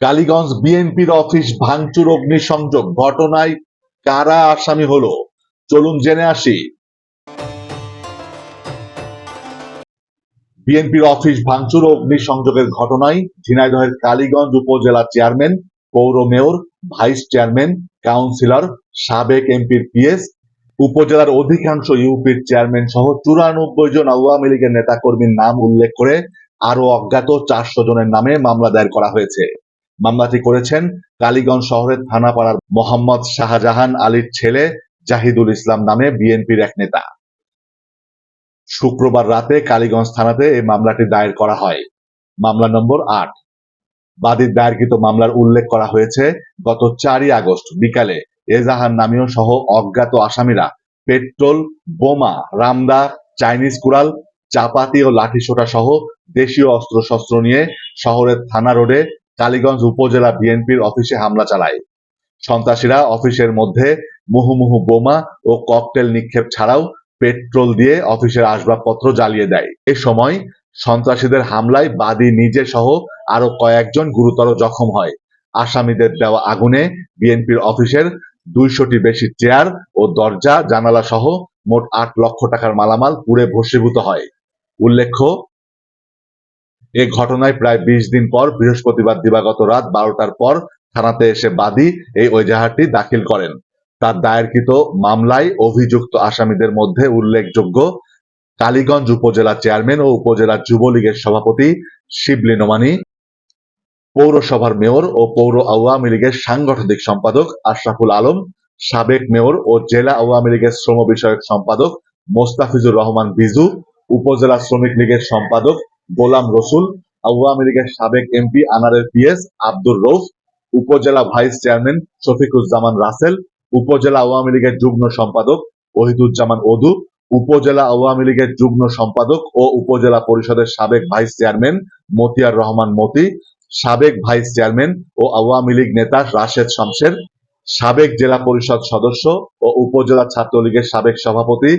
কালীগঞ্জ বিএনপির অফিস ভাঙচুর, অগ্নিসংযোগ। ঘটনায় কারা আসামি হলো? চলুন জেনে আসি। বিএনপির অফিস ভাঙচুর ও অগ্নিসংযোগের ঘটনায় ঝিনাইদহের কালীগঞ্জ উপজেলা চেয়ারম্যান, পৌর মেয়র, ভাইস চেয়ারম্যান, কাউন্সিলর, সাবেক এমপির পিএস, উপজেলার অধিকাংশ ইউপির চেয়ারম্যান সহ চুরানব্বই জন আওয়ামী লীগের নেতাকর্মীর নাম উল্লেখ করে আরও অজ্ঞাত চারশো জনের নামে মামলা দায়ের করা হয়েছে। মামলাটি করেছেন কালীগঞ্জ শহরের থানাপাড়ার মোহাম্মদ শাহজাহান আলীর ছেলে জাহিদুল ইসলাম নামে বিএনপির এক নেতা। শুক্রবার রাতে কালীগঞ্জ থানাতে এই মামলাটি দায়ের করা হয়। মামলা নম্বর আট। বাদীর দায়েরকৃত মামলার উল্লেখ করা হয়েছে, গত চারই আগস্ট বিকালে এজাহার নামীয় সহ অজ্ঞাত আসামিরা পেট্রোল, বোমা, রামদা, চাইনিজ কুড়াল, চাপাতি ও লাঠিসোঁটা সহ দেশীয় অস্ত্রশস্ত্র নিয়ে শহরের থানা রোডে কালীগঞ্জ উপজেলা বিএনপির অফিসে হামলা চালায়। সন্ত্রাসীরা অফিসের মধ্যে মুহুমুহু বোমা ও ককটেল নিক্ষেপ ছাড়াও পেট্রোল দিয়ে অফিসের আসবাবপত্র জ্বালিয়ে দেয়। এ সময় সন্ত্রাসীদের হামলায় বাদী নিজে সহ আরও কয়েকজন গুরুতর জখম হয়। আসামিদের দেওয়া আগুনে বিএনপির অফিসের দুইশোটি বেশি চেয়ার ও দরজা জানালা সহ মোট আট লক্ষ টাকার মালামাল পুড়ে ভস্মীভূত হয়। উল্লেখ্য এ ঘটনায় প্রায় বিশ দিন পর বৃহস্পতিবার দিবাগত রাত বারোটার পর থানাতে এসে বাদী এই ওজাহারটি দাখিল করেন। তার দায়েরকৃত মামলায় অভিযুক্ত আসামিদের মধ্যে উল্লেখযোগ্য কালীগঞ্জ উপজেলা চেয়ারম্যান ও উপজেলা যুবলীগের সভাপতি শিবলি নোমানি, পৌরসভার মেয়র ও পৌর আওয়ামী লীগের সাংগঠনিক সম্পাদক আশরাফুল আলম, সাবেক মেয়র ও জেলা আওয়ামী লীগের শ্রম বিষয়ক সম্পাদক মোস্তাফিজুর রহমান বিজু, উপজেলা শ্রমিক লীগের সম্পাদক গোলাম রসুল আওয়ামী লীগের সাবেক এমপি আনারের পিএস, আব্দুর রৌফ উপজেলা ভাইস চেয়ারম্যান শফিকুজ্জামান রাসেল, উপজেলা আওয়ামী লীগের যুগ্ম সম্পাদক ওহিদুজ্জামান ওদু, উপজেলা আওয়ামী লীগের যুগ্ম সম্পাদক ও উপজেলা পরিষদের সাবেক ভাইস চেয়ারম্যান মতিয়ার রহমান মতি, সাবেক ভাইস চেয়ারম্যান ও আওয়ামী লীগ নেতা রাশেদ শামসের, সাবেক জেলা পরিষদ সদস্য ও উপজেলা ছাত্রলীগের সাবেক সভাপতি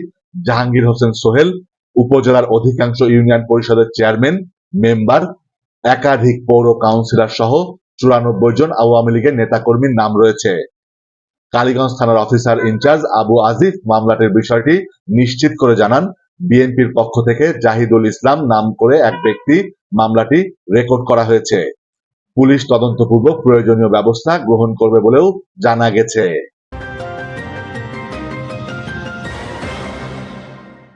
জাহাঙ্গীর হোসেন সোহেল উপজেলার অধিকাংশ ইউনিয়ন পরিষদের চেয়ারম্যান, মেম্বার, একাধিক পৌর কাউন্সিলর সহ চুরানব্বই জন আওয়ামী লীগের নেতাকর্মীর নাম রয়েছে। কালীগঞ্জ থানার officer in charge Abu Azif মামলাটির বিষয়টি নিশ্চিত করে জানান, বিএনপির পক্ষ থেকে জাহিদুল ইসলাম নাম করে এক ব্যক্তি মামলাটি রেকর্ড করা হয়েছে। পুলিশ তদন্তপূর্বক প্রয়োজনীয় ব্যবস্থা গ্রহণ করবে বলেও জানা গেছে।